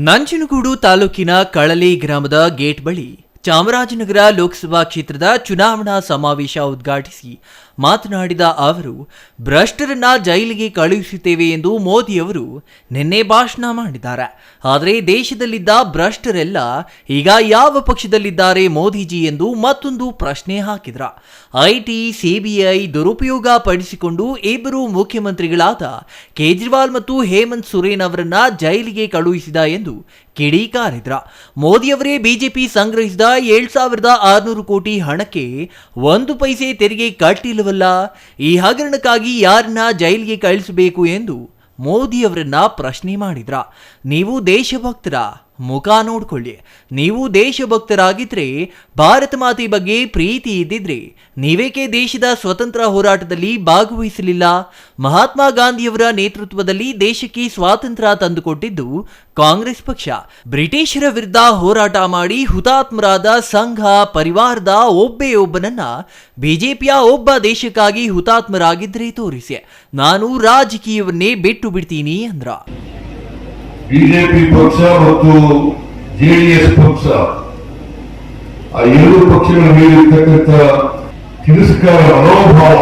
ನಂಜನಗೂಡು ತಾಲೂಕಿನ ಕಳಲಿ ಗ್ರಾಮದ ಗೇಟ್ ಬಳಿ ಚಾಮರಾಜನಗರ ಲೋಕಸಭಾ ಕ್ಷೇತ್ರದ ಚುನಾವಣಾ ಸಮಾವೇಶ ಉದ್ಘಾಟಿಸಿ ಮಾತನಾಡಿದ ಅವರು, ಭ್ರಷ್ಟರನ್ನ ಜೈಲಿಗೆ ಕಳುಹಿಸುತ್ತೇವೆ ಎಂದು ಮೋದಿಯವರು ನಿನ್ನೆ ಭಾಷಣ ಮಾಡಿದ್ದಾರೆ. ಆದರೆ ದೇಶದಲ್ಲಿದ್ದ ಭ್ರಷ್ಟರೆಲ್ಲ ಈಗ ಯಾವ ಪಕ್ಷದಲ್ಲಿದ್ದಾರೆ ಮೋದಿಜಿ ಎಂದು ಮತ್ತೊಂದು ಪ್ರಶ್ನೆ ಹಾಕಿದ್ರ. ಐಟಿ, ಸಿಬಿಐ ದುರುಪಯೋಗ ಪಡಿಸಿಕೊಂಡು ಇಬ್ಬರು ಮುಖ್ಯಮಂತ್ರಿಗಳಾದ ಕೇಜ್ರಿವಾಲ್ ಮತ್ತು ಹೇಮಂತ್ ಸೊರೇನ್ ಅವರನ್ನ ಜೈಲಿಗೆ ಕಳುಹಿಸಿದ ಎಂದು ಕಿಡಿಕಾರಿದ್ರ ಮೋದಿಯವರೇ ಬಿಜೆಪಿ ಸಂಗ್ರಹಿಸಿದ ಏಳು ಸಾವಿರದ ಆರುನೂರು ಕೋಟಿ ಹಣಕ್ಕೆ ಒಂದು ಪೈಸೆ ತೆರಿಗೆ ಕಟ್ಟಿಲ್ಲವಲ್ಲ ಈ ಹಗರಣಕ್ಕಾಗಿ ಯಾರನ್ನ ಜೈಲಿಗೆ ಕಳಿಸಬೇಕು ಎಂದು ಮೋದಿಯವರನ್ನ ಪ್ರಶ್ನೆ ಮಾಡಿದ್ರ. ನೀವು ದೇಶಭಕ್ತರ? ಮುಖ ನೋಡ್ಕೊಳ್ಳಿ. ನೀವು ದೇಶಭಕ್ತರಾಗಿದ್ರೆ, ಭಾರತ ಮಾತೆ ಬಗ್ಗೆ ಪ್ರೀತಿ ಇದ್ದಿದ್ರೆ, ನೀವೇಕೆ ದೇಶದ ಸ್ವತಂತ್ರ ಹೋರಾಟದಲ್ಲಿ ಭಾಗವಹಿಸಲಿಲ್ಲ? ಮಹಾತ್ಮ ಗಾಂಧಿಯವರ ನೇತೃತ್ವದಲ್ಲಿ ದೇಶಕ್ಕೆ ಸ್ವಾತಂತ್ರ್ಯ ತಂದುಕೊಟ್ಟಿದ್ದು ಕಾಂಗ್ರೆಸ್ ಪಕ್ಷ. ಬ್ರಿಟಿಷರ ವಿರುದ್ಧ ಹೋರಾಟ ಮಾಡಿ ಹುತಾತ್ಮರಾದ ಸಂಘ, ಪರಿವಾರದ ಒಬ್ಬೇ ಒಬ್ಬನನ್ನ ಬಿಜೆಪಿಯ ಒಬ್ಬ ದೇಶಕ್ಕಾಗಿ ಹುತಾತ್ಮರಾಗಿದ್ರೆ ತೋರಿಸಿ. ನಾನು ರಾಜಕೀಯವನ್ನೇ ಬಿಟ್ಟು ಬಿಡ್ತೀನಿ ಅಂದ್ರ. ಬಿಜೆಪಿ ಪಕ್ಷ ಮತ್ತು ಜೆಡಿಎಸ್ ಪಕ್ಷ. ಆ ಎರಡು ಪಕ್ಷಗಳ ಮೇಲೆ ಇರ್ತಕ್ಕಂಥ ತಿರಸ್ಕಾರ ಮನೋಭಾವ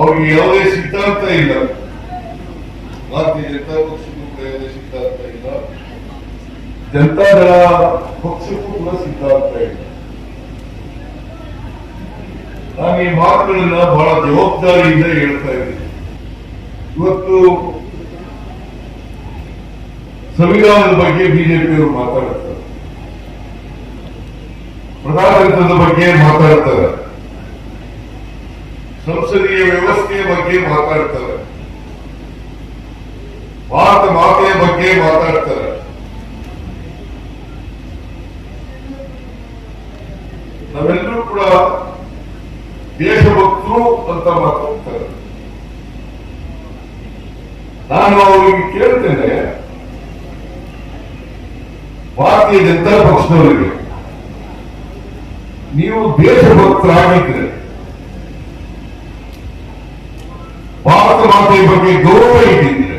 ಅವ್ರಿಗೆ ಯಾವುದೇ ಸಿದ್ಧಾಂತ ಇಲ್ಲ. ಭಾರತೀಯ ಜನತಾ ಪಕ್ಷಕ್ಕೂ ಕೂಡ ಯಾವುದೇ ಸಿದ್ಧಾಂತ ಇಲ್ಲ. ಜನತಾದಳ ಪಕ್ಷಕ್ಕೂ ಕೂಡ ಸಿದ್ಧಾಂತ ಇಲ್ಲ. ನಾನು ಈ ಮಾತುಗಳನ್ನ ಬಹಳ ಜವಾಬ್ದಾರಿಯಿಂದ ಹೇಳ್ತಾ ಇದ್ದೀನಿ. ಇವತ್ತು ಸಂವಿಧಾನದ ಬಗ್ಗೆ ಬಿಜೆಪಿಯವರು ಮಾತಾಡುತ್ತಾರೆ ಪ್ರಜಾತಂತ್ರದ ಬಗ್ಗೆ ಮಾತಾಡ್ತಾರೆ. ಸಂಸದೀಯ ವ್ಯವಸ್ಥೆಯ ಬಗ್ಗೆ ಮಾತಾಡ್ತಾರೆ. ಭಾರತ ಮಾತೆಯ ಬಗ್ಗೆ ಮಾತಾಡ್ತಾರೆ. ನಾವೆಲ್ಲರೂ ಕೂಡ ದೇಶಭಕ್ತರು ಅಂತ ಮಾತಾಡ್ತಾರೆ. ನಾನು ಅವರಿಗೆ ಕೇಳ್ತೇನೆ ಭಾರತೀಯ ಜನತಾ ಪಕ್ಷದವರಿಗೆ ನೀವು ದೇಶಭಕ್ತರಾಗಿದ್ರೆ ಭಾರತ ಮಾತೆಯ ಬಗ್ಗೆ ಗೌರವ ಇಟ್ಟಿದ್ರೆ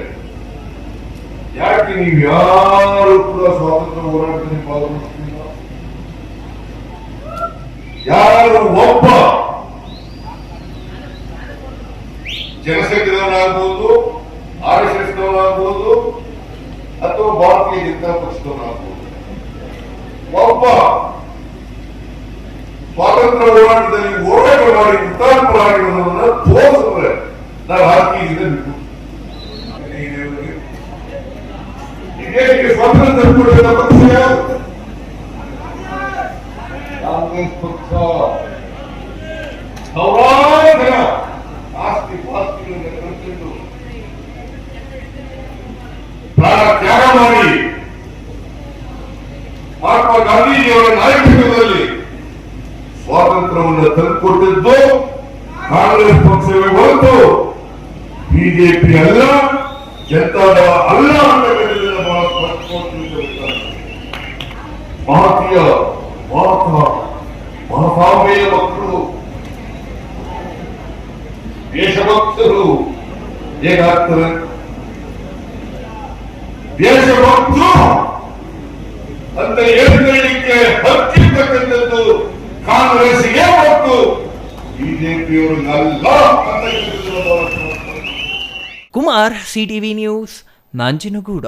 ಯಾಕೆ ನೀವು ಯಾರು ಕೂಡ ಸ್ವಾತಂತ್ರ್ಯ ಹೋರಾಟದಲ್ಲಿ ಭಾಗವಹಿಸ್ತಿಲ್ಲ ಯಾರು ಒಬ್ಬ ಜನಸಂಘದವನಾಗ್ಬೋದು ಆರ್ ಎಸ್ ಎಸ್ ದವನಾಗ್ಬೋದು ಅಥವಾ ಭಾರತೀಯ ಜನತಾ ಪಕ್ಷದವನಾಗ್ಬೋದು? ಒಬ್ಬ ಸ್ವಾತಂತ್ರ್ಯ ಹೋರಾಟದಲ್ಲಿ ಹೋರಾಟ ಮಾಡಿ ಹುತಾತ್ಮರಾಗಿರುವುದನ್ನು ತೋರಿಸಿದ್ರೆ ನಾವು ರಾಜಕೀಯದಿಂದ ಬಿಟ್ಟು. ಸ್ವಾತಂತ್ರ್ಯ ತಂದುಕೊಡಿದ ಪಕ್ಷ ಯಾವುದು? ಕಾಂಗ್ರೆಸ್ ಪಕ್ಷ ಸಾವಿರಾರು ಜನ ಆಸ್ತಿ ಪಾಸ್ತಿಗಳನ್ನು ಕಳ್ಕೊಂಡು ಪ್ರಾಣ ತ್ಯಾಗ ಮಾಡಿ ಮಹಾತ್ಮ ಗಾಂಧೀಜಿಯವರ ನಾಯಕತ್ವದಲ್ಲಿ ಸ್ವಾತಂತ್ರ್ಯವನ್ನು ತಂದುಕೊಟ್ಟಿದ್ದು ಕಾಂಗ್ರೆಸ್ ಪಕ್ಷವೇ ಹೊರತು ಬಿಜೆಪಿ ಅಲ್ಲ ಜನತಾದ ಅಲ್ಲ ಭಾರತೀಯ ಭಾರತ ಮಹಾಸಾಮೆಯ ಮಕ್ಕಳು ದೇಶಭಕ್ತರು ಹೇಗಾಗ್ತಾರೆ? ದೇಶಭಕ್ತರು ಅಂತ ಹೇಳಿಕೆ ಹತ್ತಿರ್ತಕ್ಕಂಥದ್ದು ಕಾಂಗ್ರೆಸ್ಗೆ ಹೊತ್ತು ಬಿಜೆಪಿಯವರಿಗಲ್ಲ ಅಂತ. Kumar CTV news ನಂಜನಗೂಡ